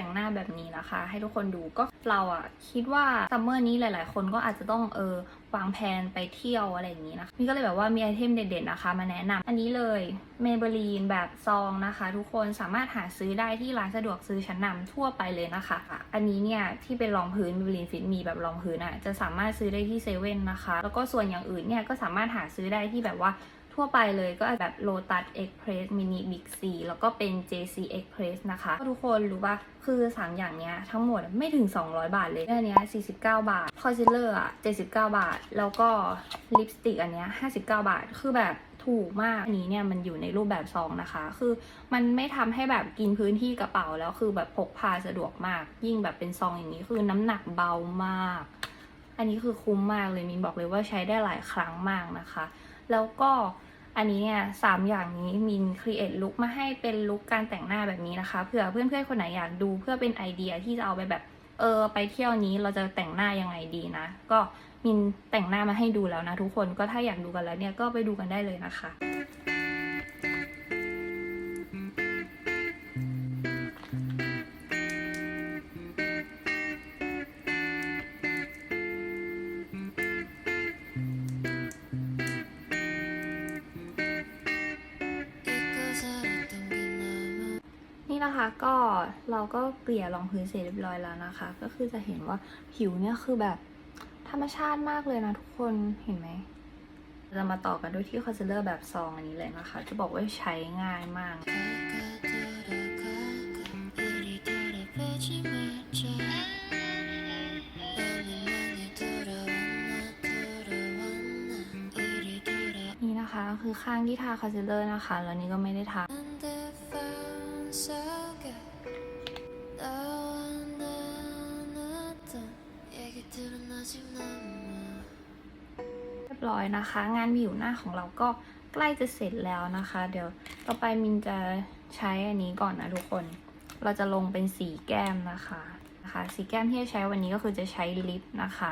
แต่งหน้าแบบนี้นะคะ ให้ทุกคนดูก็เราอะคิดว่าซัมเมอร์นี้หลาย ๆ คนก็อาจจะต้องเออวางแผนไปเที่ยวอะไรอย่างนี้นะคะมีก็เลยแบบว่ามีไอเทมเด็ดๆนะคะ มาแนะนำอันนี้เลยเมเบลีนแบบซองนะคะ ทุกคนสามารถหาซื้อได้ที่ร้านสะดวกซื้อชั้นนำทั่วไปเลยนะคะ อันนี้เนี่ยที่เป็นรองพื้นเมเบลีนฟิตมีแบบรองพื้นอะจะสามารถซื้อได้ที่เซเว่นนะคะ แล้วก็ส่วนอย่างอื่นเนี่ยก็สามารถหาซื้อได้ที่แบบว่า ทั่วไปเลยก็แบบ Lotus Express Mini Big C แล้วก็เป็น JC Express นะคะ ทุกคนรู้ป่ะคือ 3 อย่างเนี้ยทั้งหมดไม่ถึง 200 บาทเลยอันเนี้ย49 บาท Concealer อะ79 บาท แล้วก็ลิปสติกอันเนี้ย59 บาท คือแบบถูกมากอันนี้เนี่ยมันอยู่ในรูปแบบซองนะคะ คือมันไม่ทำให้แบบกินพื้นที่กระเป๋าแล้วคือแบบพกพาสะดวกมาก ยิ่งแบบเป็นซองอย่างนี้คือน้ำหนักเบามาก อันนี้คือคุ้มมากเลยมินบอกเลยว่าใช้ได้หลายครั้งมากนะคะ แล้วก็ อันนี้เนี่ยสามอย่างนี้มินครีเอทลุคมาให้เป็นลุคการแต่งหน้าแบบนี้นะคะ เผื่อเพื่อนๆคนไหนอยากดูเพื่อเป็นไอเดียที่จะเอาไปแบบเออไปเที่ยวนี้เราจะแต่งหน้ายังไงดีนะ ก็มินแต่งหน้ามาให้ดูแล้วนะทุกคนก็ถ้าอยากดูกันแล้วเนี่ยก็ไปดูกันได้เลยนะคะ นี่นะคะก็เราก็เกลี่ยรองพื้นเสร็จเรียบร้อยแล้วนะคะ ก็คือจะเห็นว่าผิวเนี่ยคือแบบธรรมชาติมากเลยนะทุกคนเห็นไหมเราจะมาต่อกันด้วยที่คอนซีลเลอร์แบบซองอันนี้เลยนะคะ จะบอกว่าใช้ง่ายมากนี่นะคะคือข้างที่ทาคอนซีลเลอร์นะคะ แล้วนี่ก็ไม่ได้ทา อยนะคะ งานผิวหน้าของเราก็ใกล้จะเสร็จแล้วนะคะ เดี๋ยวต่อไปมินจะใช้อันนี้ก่อนนะทุกคน เราจะลงเป็นสีแก้มนะคะนะคะ สีแก้มที่จะใช้วันนี้ก็คือจะใช้ลิปนะคะ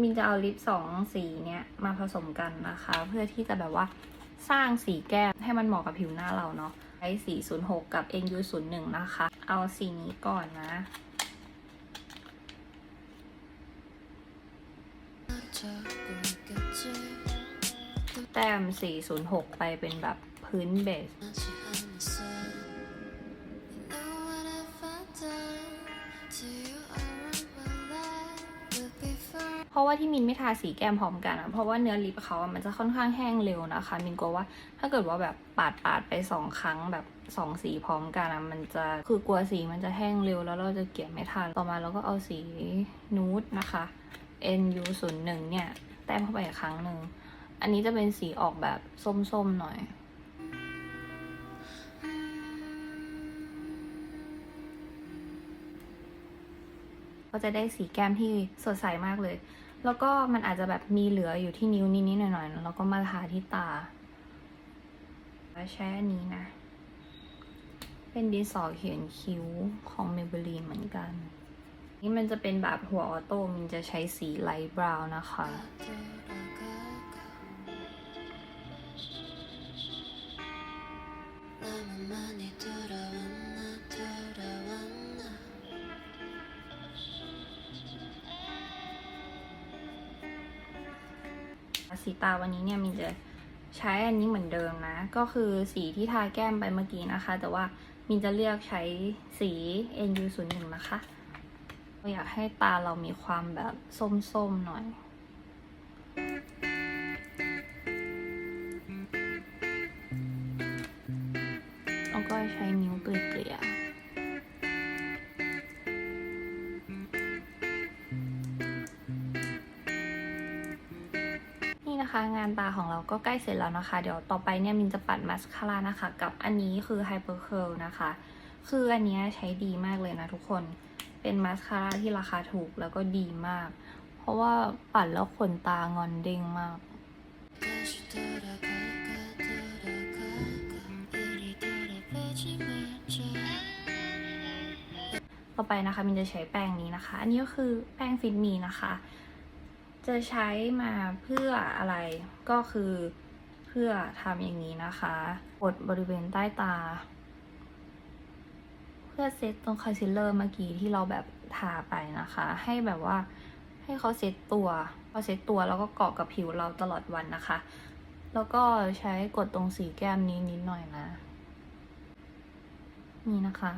มินจะเอาลิปสองสีเนี้ยมาผสมกันนะคะ เพื่อที่จะแบบว่าสร้างสีแก้มให้มันเหมาะกับผิวหน้าเราเนาะใช้สี06 กับ NU01 นะคะ เอาสีนี้ก่อนนะ ต้ม 406 ไปเป็นแบบพื้นเบส เพราะว่าที่มินไม่ทาสีแก้มพร้อมกันอะเพราะว่าเนื้อลิปเขาอะมันจะค่อนข้างแห้งเร็วนะคะ มินกลัวว่าถ้าเกิดว่าแบบปาดปาดไปสองครั้งแบบสองสีพร้อมกันอะมันจะคือกลัวสีมันจะแห้งเร็วแล้วเราจะเกลี่ยไม่ทัน ต่อมาเราก็เอาสีนูดนะคะ NU 0 1 เนี่ย แต้มเข้าไปอีกครั้งหนึ่ง อันนี้จะเป็นสีออกแบบส้มๆหน่อย ก็จะได้สีแก้มที่สดใสมากเลย แล้วก็มันอาจจะแบบมีเหลืออยู่ที่นิ้วนิดๆหน่อยๆแล้วก็มาทาที่ตาแล้วใช้อันนี้นะ เป็นดินสอเขียนคิ้วของ Maybelline เหมือนกัน นี่มันจะเป็นแบบหัวออโต้มันจะใช้สีไลท์บราวน์นะคะ สีตาวันนี้เนี่ยมินจะใช้อันนี้เหมือนเดิมนะ ก็คือสีที่ทาแก้มไปเมื่อกี้นะคะ แต่ว่ามินจะเลือกใช้สี NU01 นะคะ อยากให้ตาเรามีความแบบส้มๆหน่อย ช้นิ้วเกลี่ยนี่นะคะงานตาของเราก็ใกล้เสร็จแล้วนะคะ เดี๋ยวต่อไปเนี่ยมินจะปัดมาสคาร่านะคะ กับอันนี้คือ Hyper Curl นะคะ คืออันนี้ใช้ดีมากเลยนะทุกคน เป็นมาสคาร่าที่ราคาถูกแล้วก็ดีมาก เพราะว่าปัดแล้วขนตางอนเด้งมาก ต่อไปนะคะมินจะใช้แป้งนี้นะคะ อันนี้ก็คือแป้งฟิตมีนะคะ จะใช้มาเพื่ออะไรก็คือเพื่อทำอย่างนี้นะคะกดบริเวณใต้ตาเพื่อพื่อเซตตรงคอนซีลเลอร์เมื่อกี้ที่เราแบบทาไปนะคะ ให้แบบว่าให้เขาเซตตัวพอเซตตัวแล้วก็เกาะกับผิวเราตลอดวันนะคะ แล้วก็ใช้กดตรงสีแก้มนี้นิดหน่อยนะ นี่นะคะ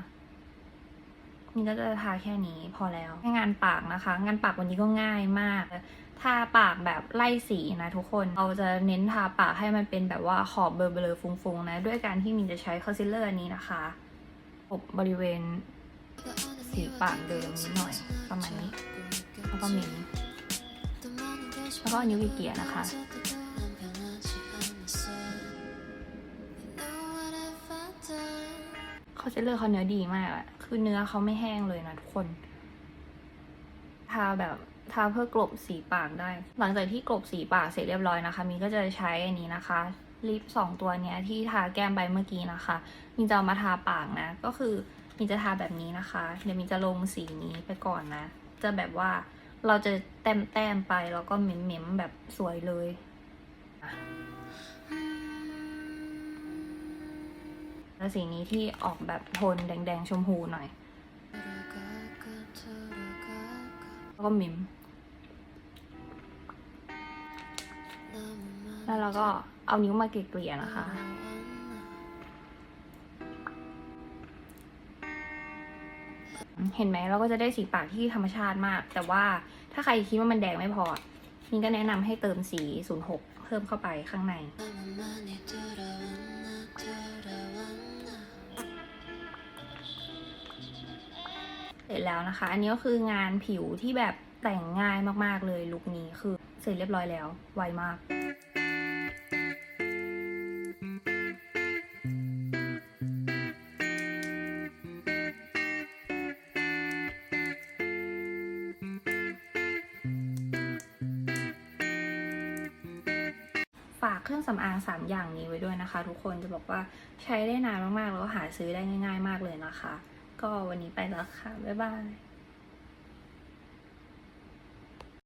นี่ก็จะทาแค่นี้พอแล้วให้งานปากนะคะ งานปากวันนี้ก็ง่ายมากทาปากแบบไล่สีนะทุกคน เราจะเน้นทาปากให้มันเป็นแบบว่าขอบเบลอๆฟุ้งๆนะ ด้วยการที่มินจะใช้คอนซีลเลอร์อันนี้นะคะปบบริเวณสีปากเดิมนิดหน่อยประมาณนี้ แล้วก็ม้มแล้วก็นิ้วเกียนะคะคอนซีลเลอร์เขาเนื้อดีมากอะ คือเนื้อเขาไม่แห้งเลยนะทุกคน ทาแบบทาเพื่อกลบสีปากได้ หลังจากที่กลบสีปากเสร็จเรียบร้อยนะคะมินก็จะใช้อันนี้นะคะลิปสองตัวเนี้ยที่ทาแก้มไปเมื่อกี้นะคะมินจะเอามาทาปากนะ ก็คือมินจะทาแบบนี้นะคะ เดี๋ยวมินจะลงสีนี้ไปก่อนนะ จะแบบว่าเราจะแต้มแต้มๆไปแล้วก็เม้มเม้มๆแบบสวยเลย แล้วสีนี้ที่ออกแบบโทนแดงๆ ชมพูหน่อย แล้วก็มิม แล้วเราก็เอานิ้วมาเกลี่ยนะคะเห็นไหมเราก็จะได้สีปากที่ธรรมชาติมาก แต่ว่าถ้าใครคิดว่ามันแดงไม่พอมินก็แนะนำให้เติมสี 06 เพิ่มเข้าไปข้างใน ร็จแล้วนะคะ อันนี้ก็คืองานผิวที่แบบแต่งง่ายมากๆเลยลุคนี้คือเสร็จเรียบร้อยแล้ว ไวมากฝากเครื่องสำอาง 3 อย่างนี้ไว้ด้วยนะคะ ทุกคนจะบอกว่าใช้ได้นานมากๆ แล้วหาซื้อได้ง่าย ๆ มากเลยนะคะ ก็วันนี้ไปแล้วค่ะ บ๊ายบาย